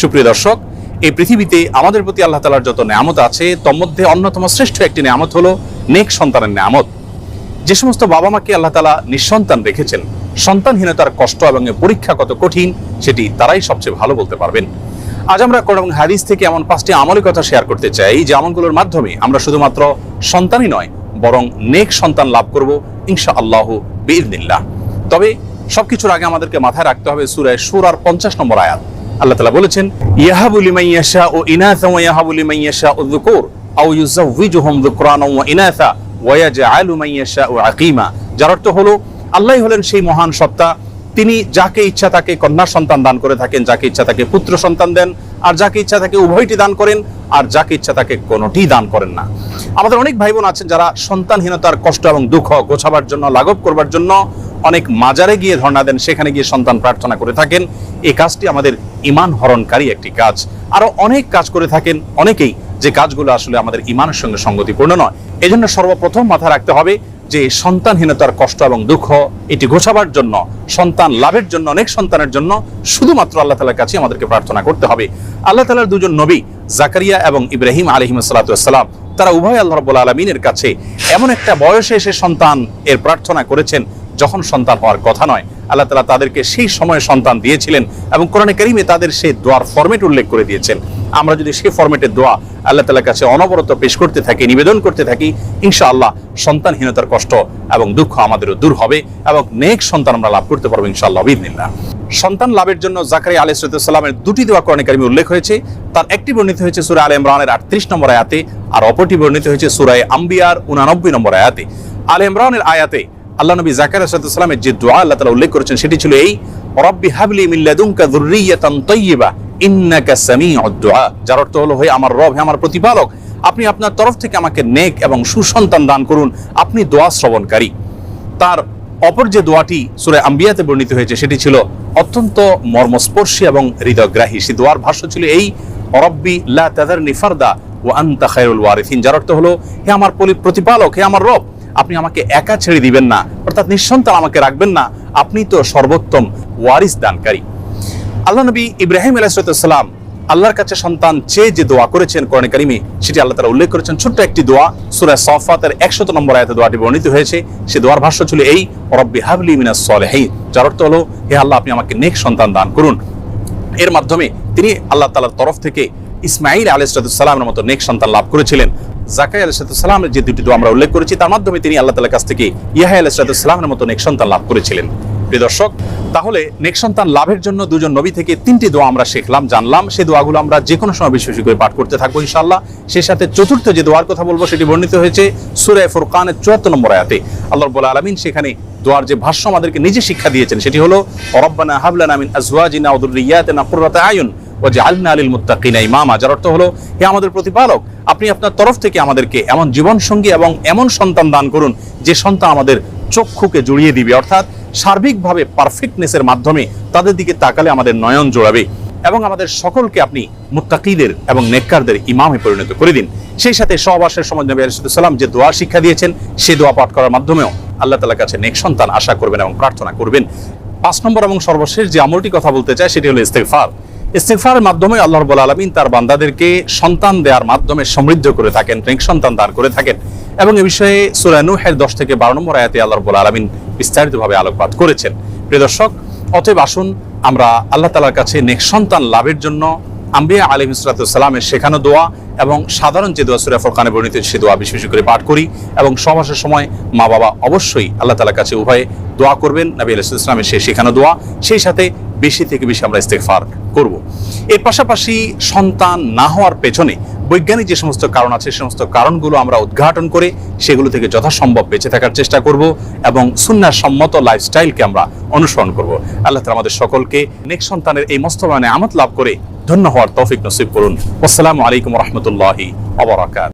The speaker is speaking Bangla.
সুপ্রিয় দর্শক, এই পৃথিবীতে আমাদের প্রতি আল্লাহ তালার যত আছে, তোর মধ্যে অন্যতম শ্রেষ্ঠ একটি হলো নেক সন্তানের যে সমস্ত বাবা মাকে আল্লাহ তালা নিঃসন্তান রেখেছেন, সন্তানহীনতার কষ্ট এবং পরীক্ষা কত কঠিন, সেটি তারাই সবচেয়ে ভালো বলতে পারবেন। আজ আমরা কোরআন এবং হাদিস থেকে এমন পাঁচটি আমলের কথা শেয়ার করতে চাই, যে আমলগুলোর মাধ্যমে আমরা শুধুমাত্র সন্তানই নয়, বরং নেক সন্তান লাভ করব ইনশা আল্লাহ তবে সবকিছুর আগে আমাদেরকে মাথায় রাখতে হবে সুরায় সুরার পঞ্চাশ নম্বর আয়াত। আল্লাহ তালা বলেছেন ইয়াহাবুলি মাইয়াশা ও ইনাথা ইয়াহাবুলি মাইয়াশা ও যুকুর, আও ওয়া মাইয়াশা ও আকিমা। যার অর্থ হলো আল্লাহই হলেন সেই মহান সত্তা। তিনি যাকে ইচ্ছা তাকে কন্যা সন্তান দান করে থাকেন, যাকে ইচ্ছা তাকে পুত্র সন্তান দেন, আর যাকে ইচ্ছা তাকে উভয়টি দান করেন, আর যাকে ইচ্ছা তাকে কোনোটি দান করেন না। আমাদের অনেক ভাই বোন আছেন যারা সন্তানহীনতার কষ্ট এবং দুঃখ গোছাবার জন্য, লাঘব করবার জন্য অনেক মাজারে গিয়ে ধর্ণা দেন, সেখানে গিয়ে সন্তান প্রার্থনা করে থাকেন। এই কাজটি আমাদের ইমান হরণকারী একটি কাজ। আরও অনেক কাজ করে থাকেন, অনেকেই যে কাজগুলো আসলে আমাদের ইমানের সঙ্গে সঙ্গতিপূর্ণ নয়। এজন্য সর্বপ্রথম মাথা রাখতে হবে যে সন্তানহীনতার কষ্ট এবং দুঃখ, এটি ঘোষাবার জন্য, সন্তান লাভের জন্য, অনেক সন্তানের জন্য শুধুমাত্র আল্লাহ তালার কাছে আমাদেরকে প্রার্থনা করতে হবে। আল্লাহ তালার দুজন নবী, জাকারিয়া এবং ইব্রাহিম আলহিম সালাতাম তারা উভয় আল্লাহ রব্বুল আলমিনের কাছে এমন একটা বয়সে এসে সন্তান এর প্রার্থনা করেছেন যখন সন্তান হওয়ার কথা নয়, আল্লাহ তালা তাদেরকে সেই সময়ে সন্তান দিয়েছিলেন এবং কোরআনে করিমে তাদের সেই দোয়ার ফরমেট উল্লেখ করে দিয়েছেন। আমরা যদি সেই ফরমেটের দোয়া আল্লাহ তালার কাছে অনবরত পেশ করতে থাকি, নিবেদন করতে থাকি, ইনশাআল্লাহ সন্তানহীনতার কষ্ট এবং দুঃখ আমাদেরও দূর হবে এবং নেক সন্তান আমরা লাভ করতে পারব ইনশাআল্লাহ বিদিনিল্লাহ সন্তান লাভের জন্য জাকারি আলী সালামের দুটি দোয়া কোরআনে কারিমে উল্লেখ হয়েছে। তার একটি বর্ণিত হয়েছে সুরা আল ইমরানের আটত্রিশ নম্বর আয়াতে, আর অপরটি বর্ণিত হয়েছে সুরায় আম্বিয়ার উনানব্বই নম্বর আয়াতে। আল ইমরানের আয়াতে আল্লাহ নবী জাকার সালামের যে দোয়া আল্লাহ তালা উল্লেখ করেছেন, সেটি ছিল এই, রব্বি হাবলি মিল্লাদুনকা যুররিয়াতান তাইয়্যিবা ইন্নাকা সামিউদ দুআ যার অর্থ হলো, হে আমার রব আমার প্রতিপালক, আপনি আপনার তরফ থেকে আমাকে নেক এবং সুসন্তান দান করুন, আপনি দোয়া শ্রবণকারী। তার অপর যে দোয়াটি সুরে আম্বিয়াতে বর্ণিত হয়েছে, সেটি ছিল অত্যন্ত মর্মস্পর্শী এবং হৃদয়গ্রাহী। সে দোয়ার ভাষ্য ছিল এই, রব্বি লা তাদারনি ফারদা ওয়া আনতা খায়রুল ওয়ারিসিন যার অর্থ হলো, হে আমার পলি- প্রতিপালক, হে আমার রব আপনি আমাকে একা ছেড়ে দিবেন না, অর্থাৎ নিঃসন্তান আমাকে রাখবেন না, আপনি তো সর্বোত্তম ওয়ারিস দানকারী। আল্লাহ নবী ইব্রাহিম আলাইসালাম আল্লাহর কাছে সন্তান চেয়ে যে দোয়া করেছেন কোরআন কারিমে, সেটি আল্লাহ তালা উল্লেখ করেছেন ছোট্ট একটি দোয়া, সুরা সফাতের একশত নম্বর আয়াতে দোয়াটি বর্ণিত হয়েছে। সে দোয়ার ভাষ্য ছিল এই, রব্বি হাবলি মিনাস সলেহি যার অর্থ হলো, হে আল্লাহ, আপনি আমাকে নেক সন্তান দান করুন। এর মাধ্যমে তিনি আল্লাহ তালার তরফ থেকে ইসমাইল আলাইসালামের মতো নেক সন্তান লাভ করেছিলেন। জাকাই আলাইসালামের যে দুটি দোয়া আমরা উল্লেখ করেছি, তার মাধ্যমে তিনি আল্লাহ তালার কাছ থেকে ইয়াহাই আলাইসালামের মতো নেক সন্তান লাভ করেছিলেন। প্রিয় দর্শক, তাহলে নেক সন্তান লাভের জন্য দুজন নবী থেকে তিনটি দোয়া আমরা শিখলাম, জানলাম। সেই দোয়াগুলো আমরা যে কোনো সময় বেশি বেশি করে পাঠ করতে থাকব ইনশাআল্লাহ। সেই সাথে চতুর্থ যে দোয়ার কথা বলব, সেটি বর্ণিত হয়েছে সুরে ফুরকানের চুয়াত্তর নম্বর আয়াতে। আল্লাহ রব্বুল আলমিন সেখানে দোয়ার যে ভাষ্য আমাদেরকে নিজে শিক্ষা দিয়েছেন, সেটি হলো, রব্বানা হাবলানা মিন আজওয়াজিনা ওয়া যুররিয়াতিনা কুররাতা আয়ুন। ওয়াজআলনা লিল মুত্তাকিনা ইমামা অর্থ হলো, হে আমাদের প্রতিপালক, আপনি আপনার তরফ থেকে আমাদেরকে এমন এবং এমন সন্তান দান করুন, যে সন্তান আমাদের চক্ষুকে জড়িয়ে দিবে। অর্থাৎ সার্বিকভাবে পারফেক্টনেসের মাধ্যমে তাদের দিকে তাকালে আমাদের নয়ন জোড়াবে এবং আমাদের সকলকে আপনি এবং নেককারদের ইমামে পরিণত করে দিন। সেই সাথে সহবাসের সময় নবী আলাইসাল্লাম যে দোয়া শিক্ষা দিয়েছেন সেই দোয়া পাঠ করার মাধ্যমেও আল্লাহ তালার কাছে নেক সন্তান আশা করবেন এবং প্রার্থনা করবেন। পাঁচ নম্বর এবং সর্বশেষ যে আমলটি কথা বলতে চায় সেটি হলো ইস্তেগফারের মাধ্যমে আল্লাহ রাব্বুল আলমিন তার বান্দাদেরকে সন্তান দেওয়ার মাধ্যমে সমৃদ্ধ করে থাকেন নেক সন্তান দান করে থাকেন এবং এ বিষয়ে সুরানুহের দশ থেকে 12 নম্বর আয়াতে আল্লাহর বলা আলমিন বিস্তারিতভাবে আলোকপাত করেছেন। প্রিয় দর্শক, অতএব আসুন আমরা আল্লাহ তালার কাছে নেক সন্তান লাভের জন্য আম্বিয়া আলী সালামের শেখানো দোয়া এবং সাধারণ যে দোয়া সুরা ফরকানে বর্ণিত, সে দোয়া বেশি বেশি করে পাঠ করি এবং সমাসের সময় মা বাবা অবশ্যই আল্লাহ তালার কাছে উভয়ে দোয়া করবেন। নবী আলাইহিস ইসলামের সে শেখানো দোয়া, সেই সাথে বেশি থেকে বেশি আমরা ইস্তেফার করব। এর পাশাপাশি সন্তান না হওয়ার পেছনে বৈজ্ঞানিক যে সমস্ত কারণ আছে, সে সমস্ত কারণগুলো আমরা উদ্ঘাটন করে সেগুলো থেকে যথাসম্ভব বেঁচে থাকার চেষ্টা করব এবং সুন্নার সম্মত লাইফস্টাইলকে আমরা অনুসরণ করব। আল্লাহ তালা আমাদের সকলকে নেক্সট সন্তানের এই মস্তবায়নে আমত লাভ করে ধন্য হওয়ার তৌফিক নসিব করুন। আসসালামু আলাইকুম রহমতুল্লাহি অবরাকাত